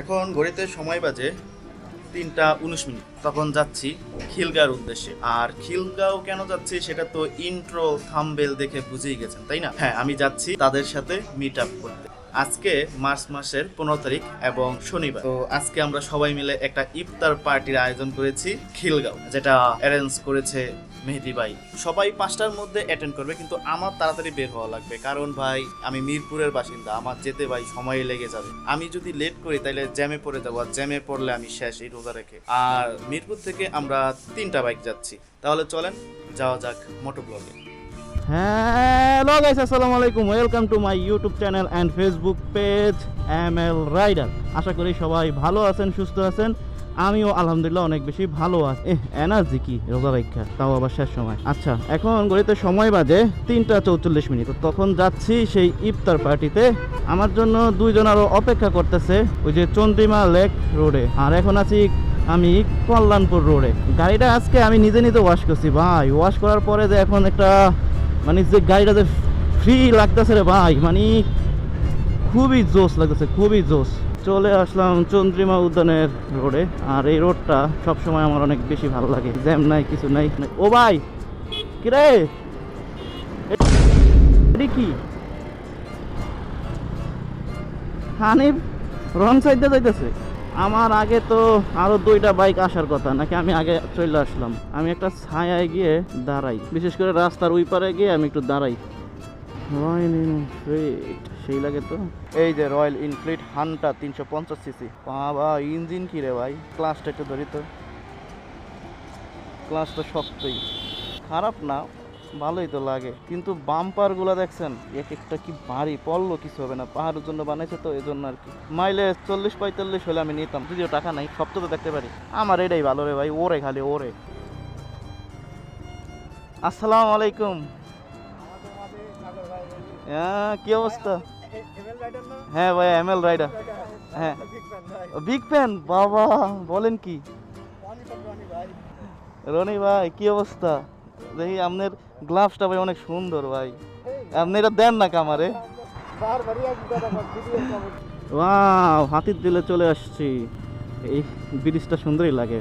এখন ঘড়িতে সময় বাজে তিনটা উনিশ মিনিট। তখন যাচ্ছি খিলগাঁওর উদ্দেশ্যে। আর খিলগাঁও কেন যাচ্ছি সেটা তো ইন্ট্রো থামবেল দেখে বুঝেই গেছেন, তাই না? হ্যাঁ আমি যাচ্ছি তাদের সাথে মিট আপ করতে। আজকে মার্চ মাসের পনেরো তারিখ এবং শনিবার। তো আজকে আমরা সবাই মিলে একটা ইফতার পার্টির আয়োজন করেছি খিলগাঁও, যেটা অ্যারেঞ্জ করেছে মেহেদি ভাই। সবাই পাঁচটার মধ্যে অ্যাটেন্ড করবে, কিন্তু আমার তাড়াতাড়ি বের হওয়া লাগবে। কারণ ভাই, আমি মিরপুরের বাসিন্দা, আমার যেতে ভাই সময় লেগে যাবে। আমি যদি লেট করি, তাহলে জ্যামে পড়ে যাব, আর জ্যামে পড়লে আমি শেষ এই রোজা রেখে। আর মিরপুর থেকে আমরা তিনটা বাইক যাচ্ছি। তাহলে চলেন, যাওয়া যাক মোটো ব্লগে হ্যালো গাইস আসসালামু আলাইকুম welcome to my YouTube channel and Facebook page M L Rider আশা করি সবাই ভালো আছেন, সুস্থ আছেন। আমিও আলহামদুলিল্লাহ অনেক বেশি ভালো আছি। এনার্জি কি? রোজা রক্ষা তাও আবার শেষ সময়। আচ্ছা এখন গড়িতে সময় বাজে তিনটা চৌচল্লিশ মিনিট। তখন যাচ্ছি সেই ইফতার পার্টিতে। আমার জন্য দুইজন আরও অপেক্ষা করতেছে, ওই যে চন্দ্রিমা লেক রোডে। আর এখন আছি আমি কল্যাণপুর রোডে। গাড়িটা আজকে আমি নিজে নিজে ওয়াশ করছি। ভাই ওয়াশ করার পরে যে এখন একটা মানে যে গাড়িটা যে ফ্রি লাগতেছে রে ভাই মানে খুবই জোস লাগতেছে, খুবই জোস চলে আসলাম চন্দ্রিমা উদ্যানের রোডে আর এই রোডটা সবসময় আমার অনেক বেশি ভালো লাগে। জ্যাম নাই, কিছু নাই ও ভাই কিরে কি? হানিফ রং সাইডে যাইতেছে। আমার আগে তো আরও দুইটা বাইক আসার কথা, নাকি আমি আগে চলে আসলাম। আমি একটা ছায়ায় গিয়ে দাঁড়াই। বিশেষ করে রাস্তার ওই পারে গিয়ে আমি একটু দাঁড়াই। সেই লাগে তো। এই যে রয়্যাল ইনফিল্ড হানটা তিনশো পঞ্চাশ সিসি বাবা, ইঞ্জিন কি রে ভাই? ক্লাসটা একটু ধরি তো। ক্লাস তো শক্তই। খারাপ না। ভালোই তো লাগে। কিন্তু বাম্পারগুলা দেখছেন, এক একটা কি ভারী পড়ল, কিছু হবে না, পাহাড়ের জন্য বানাইছে তো এই জন্য আর কি। মাইলেজ চল্লিশ পঁয়তাল্লিশ হলে আমি নিতাম, যদিও টাকা নাই, সব তো দেখতে পারি। আমার এটাই ভালো রে ভাই, ওরে খালি ওরে। আসসালামু আলাইকুম। হ্যাঁ কি অবস্থা? হ্যাঁ ভাই এম এল রাইডার হ্যাঁ। বিগ ফ্যান বাবা, বলেন কি? রনি ভাই, কি অবস্থা? দেখি আপনার গ্লাভসটা ভাই অনেক সুন্দর ভাই। আপনি এটা দেন না কামারে। ওয়াও হাতির দিলে চলে আসছি। এই ব্রিজটা সুন্দরই লাগে।